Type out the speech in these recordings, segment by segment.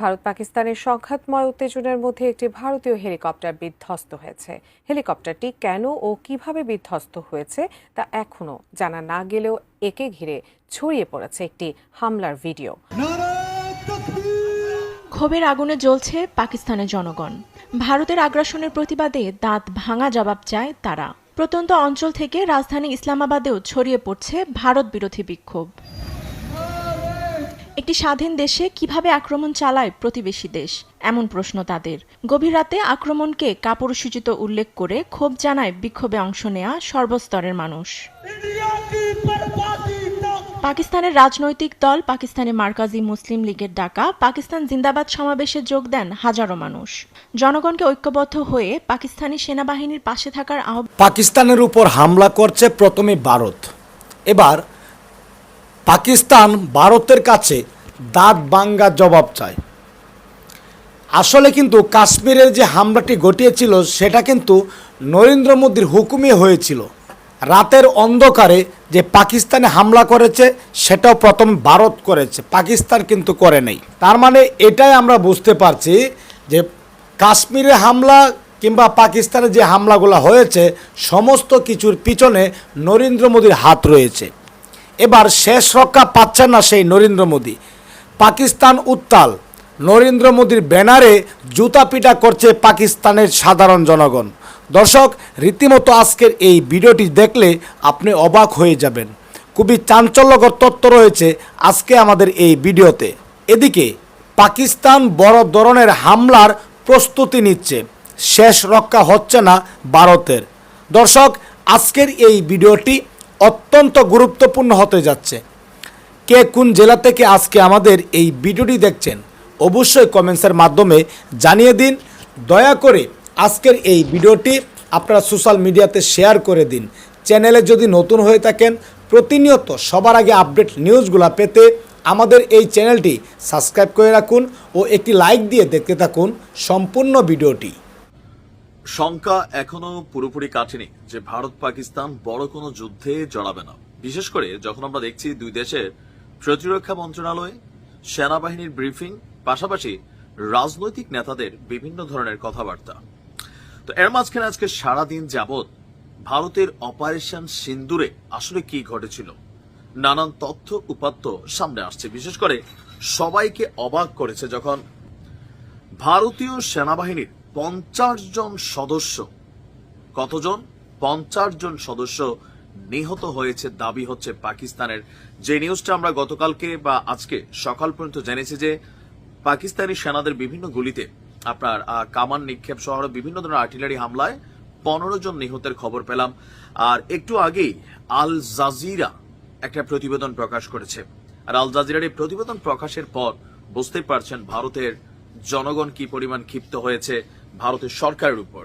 ভারত পাকিস্তানের সংঘাতময় উত্তেজনার মধ্যে একটি ভারতীয় হেলিকপ্টার বিধ্বস্ত হয়েছে। হেলিকপ্টারটি কেন ও কীভাবে বিধ্বস্ত হয়েছে তা এখনও জানা না গেলেও একে ঘিরে ছড়িয়ে পড়েছে একটি হামলার ভিডিও। ক্ষোভের আগুনে জ্বলছে পাকিস্তানের জনগণ। ভারতের আগ্রাসনের প্রতিবাদে দাঁত ভাঙা জবাব চায় তারা। প্রত্যন্ত অঞ্চল থেকে রাজধানী ইসলামাবাদেও ছড়িয়ে পড়ছে ভারত বিরোধী বিক্ষোভ। একটি স্বাধীন দেশে কীভাবে আক্রমণ চালায় প্রতিবেশী দেশ? এমন প্রশ্ন তাদের। গভীর রাতে আক্রমণকে কাপুরসূচিত উল্লেখ করে ক্ষোভ জানায় বিক্ষোভে অংশ নেয়া সর্বস্তরের মানুষ। পাকিস্তানের রাজনৈতিক দল পাকিস্তানি মার্কাজি মুসলিম লীগের ডাকা পাকিস্তান জিন্দাবাদ সমাবেশে যোগ দেন হাজারো মানুষ। জনগণকে ঐক্যবদ্ধ হয়ে পাকিস্তানি সেনাবাহিনীর পাশে থাকার আহ্বান পাকিস্তানের উপর হামলা করছে প্রথমে ভারত। এবার পাকিস্তান ভারতের কাছে দাঁত বাঙ্গা জবাব চায়। আসলে কিন্তু কাশ্মীরের যে হামলাটি ঘটিয়েছিল, সেটা কিন্তু নরেন্দ্র মোদীর হুকুমে হয়েছিল। রাতের অন্ধকারে যে পাকিস্তানে হামলা করেছে, সেটাও প্রথম ভারত করেছে। পাকিস্তান কিন্তু করে নেই। তার মানে এটাই আমরা বুঝতে পারছি যে কাশ্মীরে হামলা কিংবা পাকিস্তানে যে হামলাগুলো হয়েছে, সমস্ত কিছুর পিছনে নরেন্দ্র মোদীর হাত রয়েছে। এবার শেষ রক্ষা পাচ্ছেন না সেই নরেন্দ্র মোদী। পাকিস্তান উত্তাল। নরেন্দ্র মোদীর ব্যানারে জুতা পিটা করছে পাকিস্তানের সাধারণ জনগণ। দর্শক, রীতিমতো আজকের এই ভিডিওটি দেখলে আপনি অবাক হয়ে যাবেন। খুবই চাঞ্চল্যকর তথ্য রয়েছে আজকে আমাদের এই ভিডিওতে। এদিকে, পাকিস্তান বড় ধরনের হামলার প্রস্তুতি নিচ্ছে। শেষ রক্ষা হচ্ছে না ভারতের। দর্শক, আজকের এই ভিডিওটি অত্যন্ত গুরুত্বপূর্ণ হতে যাচ্ছে। কে কোন জেলা থেকে আজকে আমাদের এই ভিডিওটি দেখছেন, অবশ্যই কমেন্টসের মাধ্যমে জানিয়ে দিন। দয়া করে আজকের এই ভিডিওটি আপনারা সোশ্যাল মিডিয়াতে শেয়ার করে দিন। চ্যানেলে যদি নতুন হয়ে থাকেন, প্রতিনিয়ত সবার আগে আপডেট নিউজগুলো পেতে আমাদের এই চ্যানেলটি সাবস্ক্রাইব করে রাখুন ও একটি লাইক দিয়ে দেখতে থাকুন সম্পূর্ণ ভিডিওটি। শঙ্কা এখনও পুরোপুরি কাটেনি যে ভারত পাকিস্তান বড় কোনো যুদ্ধে জড়াবে না। বিশেষ করে যখন আমরা দেখছি দুই দেশের প্রতিরক্ষা মন্ত্রণালয়, সেনাবাহিনীর ব্রিফিং, পাশাপাশি রাজনৈতিক নেতাদের বিভিন্ন ধরনের কথাবার্তা। তো এর মাঝখানে আজকে সারাদিন যাবৎ ভারতের অপারেশন সিন্দুরে আসলে কি ঘটেছিল? নানান তথ্য উপাত্ত সামনে আসছে। বিশেষ করে সবাইকে অবাক করেছে যখন ভারতীয় সেনাবাহিনীর পঞ্চাশ জন সদস্য। কতজন? পঞ্চাশ জন সদস্য নিহত হয়েছে। দাবি হচ্ছে পাকিস্তানের। যে নিউজটা আমরা গতকালকে বা আজকে সকাল পর্যন্ত জেনেছি যে পাকিস্তানি সেনাদের বিভিন্ন গুলিতে আপনার কামান নিক্ষেপ সহ বিভিন্ন ধরনের আর্টিলারি হামলায় পনেরো জন নিহতের খবর পেলাম। আর একটু আগেই আল জাজিরা একটা প্রতিবেদন প্রকাশ করেছে। আর আল জাজিরার এই প্রতিবেদন প্রকাশের পর বুঝতেই পারছেন ভারতের জনগণ কি পরিমাণ ক্ষিপ্ত হয়েছে ভারতের সরকারের উপর?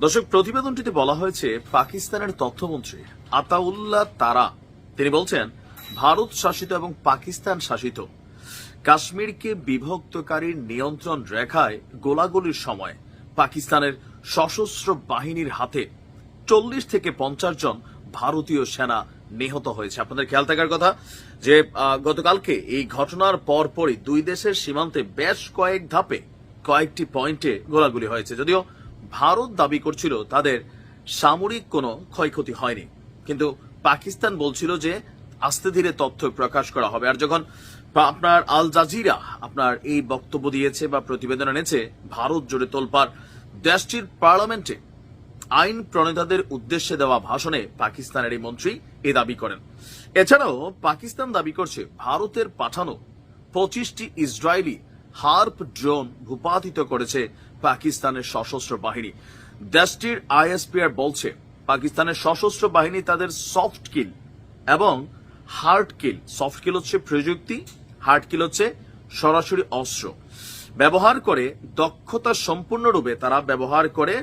দর্শক, প্রতিবেদনটিতে বলা হয়েছে, পাকিস্তানের তথ্যমন্ত্রী আতাউল্লাহ তারা, তিনি বলছেন, ভারত শাসিত এবং পাকিস্তান শাসিত কাশ্মীরকে বিভক্তকারীর নিয়ন্ত্রণ রেখায় গোলাগুলির সময় পাকিস্তানের সশস্ত্র বাহিনীর হাতে চল্লিশ থেকে পঞ্চাশ জন ভারতীয় সেনা নিহত হয়েছে। আপনাদের খেয়াল থাকার কথা যে গতকালকে এই ঘটনার পরপরই দুই দেশের সীমান্তে বেশ কয়েক ধাপে কয়েকটি পয়েন্টে গোলাগুলি হয়েছে। যদিও ভারত দাবি করছিল তাদের সামরিক কোনো ক্ষয়ক্ষতি হয়নি। কিন্তু পাকিস্তান বলছিল যে, আস্তে ধীরে তথ্য প্রকাশ করা হবে। আর যখন আপনার আল জাজিরা আপনার এই বক্তব্য দিয়েছে বা প্রতিবেদন এনেছে, ভারত জুড়ে তোলপার দেশটির পার্লামেন্টে আইন প্রণেতাদের উদ্দেশ্যে দেওয়া ভাষণে পাকিস্তানের এই মন্ত্রী এ দাবি করেন। এছাড়াও পাকিস্তান দাবি করছে, ভারতের পাঠানো পঁচিশটি ইসরায়েলি হার্প ড্রোন ভূপাতিত করেছে পাকিস্তানের সশস্ত্র বাহিনী। দেশটির আইএসপিআর বলছে, পাকিস্তানের সশস্ত্র বাহিনী তাদের সফট কিল এবং হার্ড কিল। সফট কিল হচ্ছে প্রযুক্তি, হার্ড কিল হচ্ছে সরাসরি অস্ত্র। ব্যবহার করে দক্ষতা সম্পূর্ণরূপে তারা ব্যবহার করে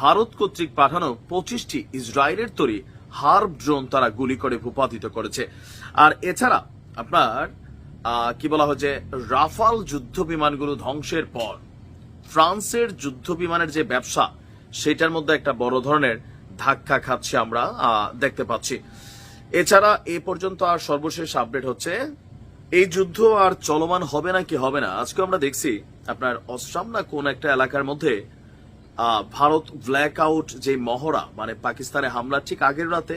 ভারত কর্তৃক পাঠানো পঁচিশটি ইসরায়েলের তৈরি হার্ব ড্রোন তারা গুলি করে ভূপাতিত করেছে। আর এছাড়া আপনার কি বলা হচ্ছে রাফাল যুদ্ধ বিমানগুলো ধ্বংসের পর ফ্রান্সের যুদ্ধ বিমানের যে ব্যবসা, সেটার মধ্যে একটা বড় ধরনের ধাক্কা খাচ্ছে আমরা দেখতে পাচ্ছি। এছাড়া এ পর্যন্ত আর সর্বশেষ আপডেট হচ্ছে, এই যুদ্ধ আর চলমান হবে না কি হবে না? আজকে আমরা দেখছি আপনার অসরাম না কোন একটা এলাকার মধ্যে ভারত ব্ল্যাক আউট যে মহড়া মানে পাকিস্তানে হামলার ঠিক আগের রাতে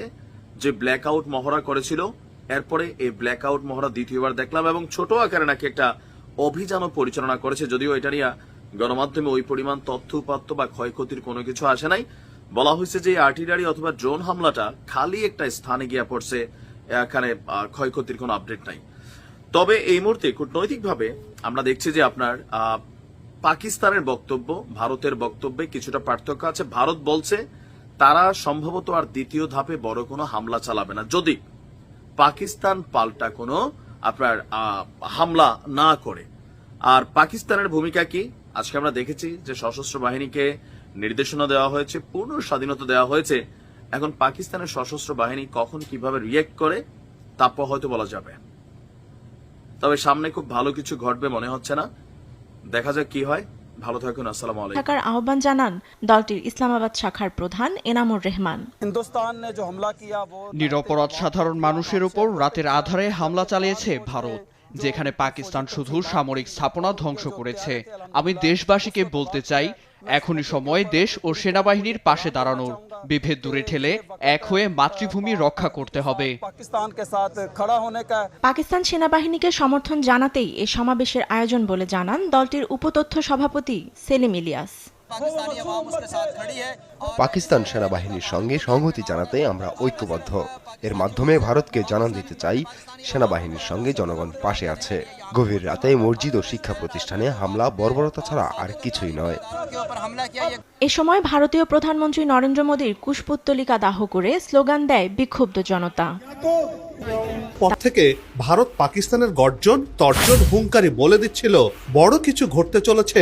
যে ব্ল্যাক আউট মহড়া করেছিল, এরপরে এই ব্ল্যাক আউট মহড়া দ্বিতীয়বার দেখলাম এবং ছোট আকারে নাকি একটা অভিযানও পরিচালনা করেছে, যদিও এটা নিয়ে গণমাধ্যমে ওই পরিমাণ তথ্য উপাত্ত বা ক্ষয়ক্ষতির কোনো কিছু আসে নাই। বলা হয়েছে যে আর্টিলারি অথবা ড্রোন হামলাটা খালি একটা স্থানে গিয়া পড়ছে, এখানে ক্ষয়ক্ষতির কোনো আপডেট নাই। তবে এই মুহূর্তে কূটনৈতিকভাবে আমরা দেখছি যে আপনার পাকিস্তানের বক্তব্য, ভারতের বক্তব্যে কিছুটা পার্থক্য আছে। ভারত বলছে, তারা সম্ভবত আর দ্বিতীয় ধাপে বড় কোনো হামলা চালাবে না। যদি পাকিস্তান পাল্টা কোনো আপনার হামলা না করে। আর পাকিস্তানের ভূমিকা কি? আজকে আমরা দেখেছি যে সশস্ত্র বাহিনীকে নির্দেশনা দেওয়া হয়েছে, পূর্ণ স্বাধীনতা দেওয়া হয়েছে। এখন পাকিস্তানের সশস্ত্র বাহিনী কখন কীভাবে রিয়েক্ট করে, তা হয়তো বলা যাবে। তবে সামনে খুব ভালো কিছু ঘটবে মনে হচ্ছে না। দেখা যাক কি হয়। ভালো থাকুন আসসালামু আলাইকুম। ঢাকার আহ্বান জানান দলটির ইসলামাবাদ শাখার প্রধান এনামুর রহমান। নিরপরাধ সাধারণ মানুষের উপর রাতের আধারে হামলা চালিয়েছে ভারত যেখানে পাকিস্তান শুধু সামরিক স্থাপনা ধ্বংস করেছে। আমি দেশবাসীকে বলতে চাই এখনই সময় দেশ ও সেনাবাহিনীর পাশে দাঁড়ানোর। বিভেদ দূরে ঠেলে এক হয়ে মাতৃভূমি রক্ষা করতে হবে। পাকিস্তান সেনাবাহিনীকে সমর্থন জানাতেই এ সমাবেশের আয়োজন বলে জানান দলটির উপতথ্য সভাপতি সেলিম ইলিয়াস। পাকিস্তান সেনাবাহিনীর সঙ্গে সংহতি জানাতে আমরা ঐক্যবদ্ধ। এর মাধ্যমে ভারতকে জানান দিতে চাই সেনাবাহিনীর সঙ্গে জনগণ পাশে আছে। গভীর রাতে মসজিদ ও শিক্ষা প্রতিষ্ঠানে হামলা বর্বরতা ছাড়া আর কিছুই নয়। এ সময় ভারতীয় প্রধানমন্ত্রী নরেন্দ্র মোদীর কুশপুত্তলিকা দাহ করে স্লোগান দেয় বিক্ষুব্ধ জনতা। পর থেকে ভারত পাকিস্তানের গর্জন, তর্জন হুঙ্কারি বলে দিচ্ছিল, বড় কিছু ঘটতে চলেছে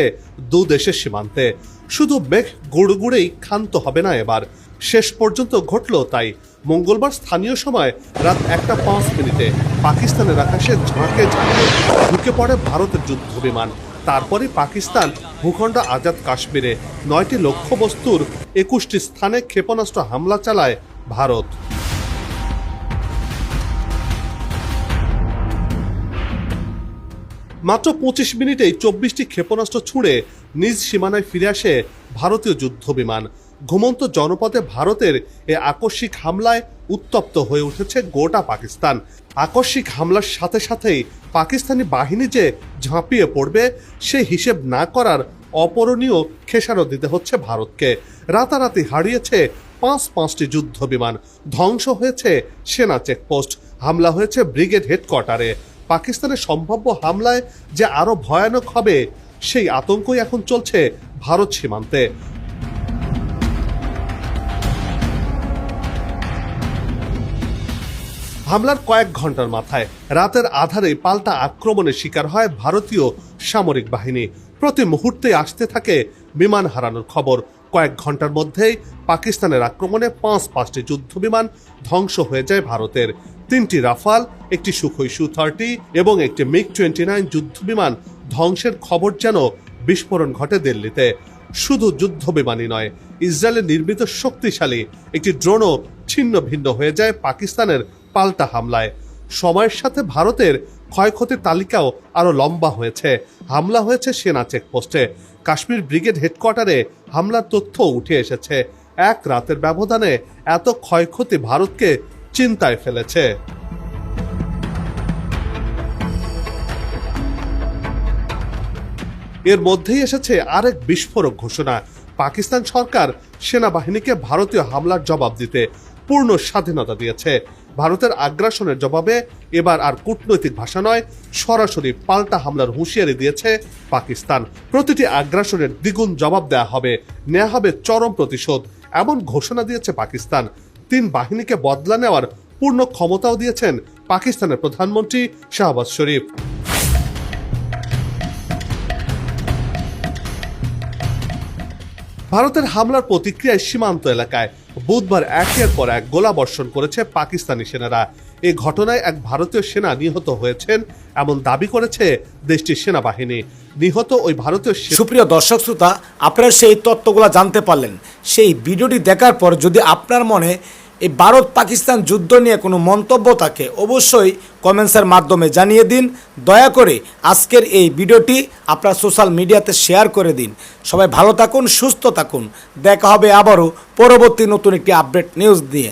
দু দেশের সীমান্তে। শুধু মেঘ গুড়গুড়েই ক্ষান্ত হবে না এবার। শেষ পর্যন্ত ঘটল তাই। মঙ্গলবার স্থানীয় সময় রাত একটা পাঁচ মিনিটে পাকিস্তানের আকাশে ঝাঁকে ঝাঁকে ঢুকে পড়ে ভারতের যুদ্ধ বিমান। তারপরে পাকিস্তান ভূখণ্ড আজাদ কাশ্মীরে নয়টি লক্ষ্যবস্তুর একুশটি স্থানে ক্ষেপণাস্ত্র হামলা চালায় ভারত। মাত্র পঁচিশ মিনিটেই চব্বিশটি ক্ষেপণাস্ত্র ছুঁড়ে নিজ সীমানায় ফিরে আসে ভারতীয় যুদ্ধ বিমান ঘুমন্ত জনপদে ভারতের এ আকস্মিক হামলায় উত্তপ্ত হয়ে উঠেছে গোটা পাকিস্তান। আকস্মিক হামলার সাথে সাথেই পাকিস্তানি বাহিনী যে ঝাঁপিয়ে পড়বে, সে হিসেব না করার অপরণীয় খেসারত দিতে হচ্ছে ভারতকে। রাতারাতি হারিয়েছে পাঁচ পাঁচটি যুদ্ধ বিমান ধ্বংস হয়েছে সেনা চেকপোস্ট। হামলা হয়েছে ব্রিগেড হেডকোয়ার্টারে। পাকিস্তানের সম্ভাব্য হামলায় যে আরও ভয়ানক হবে, সেই আতঙ্কই এখন চলছে ভারত সীমান্তে। হামলার কয়েক ঘণ্টার মাথায় রাতের আধারে পাল্টা আক্রমণের শিকার হয় ভারতীয় সামরিক বাহিনী। প্রতি মুহূর্তে আসতে থাকে বিমান হারানোর খবর। কয়েক ঘণ্টার মধ্যেই পাকিস্তানের আক্রমণে পাঁচ পাঁচটি যুদ্ধ বিমান ধ্বংস হয়ে যায় ভারতের। তিনটি রাফাল, একটি সুখই সু থার্টি এবং একটি মিগ টোয়েন্টি নাইন যুদ্ধ বিমান ধ্বংসের খবর যেন বিস্ফোরণ ঘটে দিল্লিতে। শুধু যুদ্ধ বিমানই নয়, ইসরায়েলের নির্মিত শক্তিশালী একটি ড্রোনও ছিন্ন ভিন্ন হয়ে যায় পাকিস্তানের পাল্টা হামলায়। সময়ের সাথে ভারতের ক্ষয়ক্ষতির তালিকাও আরও লম্বা হয়েছে। হামলা হয়েছে সেনা চেকপোস্টে। কাশ্মীর ব্রিগেড হেডকোয়ার্টারে হামলার তথ্য উঠে এসেছে। এক রাতের ব্যবধানে এত ক্ষয়ক্ষতি ভারতকে চিন্তায় ফেলেছে। এর মধ্যেই এসেছে আরেক বিস্ফোরক ঘোষণা। পাকিস্তান সরকার সেনাবাহিনীকে ভারতীয় হামলার জবাব দিতে পূর্ণ স্বাধীনতা দিয়েছে। ভারতের আগ্রাসনের জবাবে এবার আর কূটনৈতিক ভাষা নয়, সরাসরি পাল্টা হামলার হুঁশিয়ারি দিয়েছে পাকিস্তান। প্রতিটি আগ্রাসনের দ্বিগুণ জবাব দেয়া হবে নেওয়া হবে চরম প্রতিশোধ, এমন ঘোষণা দিয়েছে পাকিস্তান। তিন বাহিনীকে বদলা নেওয়ার পূর্ণ ক্ষমতাও দিয়েছেন পাকিস্তানের প্রধানমন্ত্রী শাহবাজ শরীফ। ভারতের হামলার প্রতিক্রিয়ায় সীমান্ত এলাকায় বুধবার একের পর এক গোলাবর্ষণ করেছে পাকিস্তানি সেনারা। এই ঘটনায় এক ভারতীয় সেনা নিহত হয়েছেন এমন দাবি করেছে দেশটির সেনাবাহিনী। নিহত ওই ভারতীয় সুপ্রিয় দর্শক শ্রোতা, আপনারা সেই তত্ত্বগুলো জানতে পারলেন। সেই ভিডিওটি দেখার পর যদি আপনার মনে এই ভারত পাকিস্তান যুদ্ধ নিয়ে কোনো মন্তব্য থাকে, অবশ্যই কমেন্টসের মাধ্যমে জানিয়ে দিন। দয়া করে আজকের এই ভিডিওটি আপনার সোশ্যাল মিডিয়াতে শেয়ার করে দিন। সবাই ভালো থাকুন, সুস্থ থাকুন। দেখা হবে আবারও পরবর্তী নতুন একটি আপডেট নিউজ দিয়ে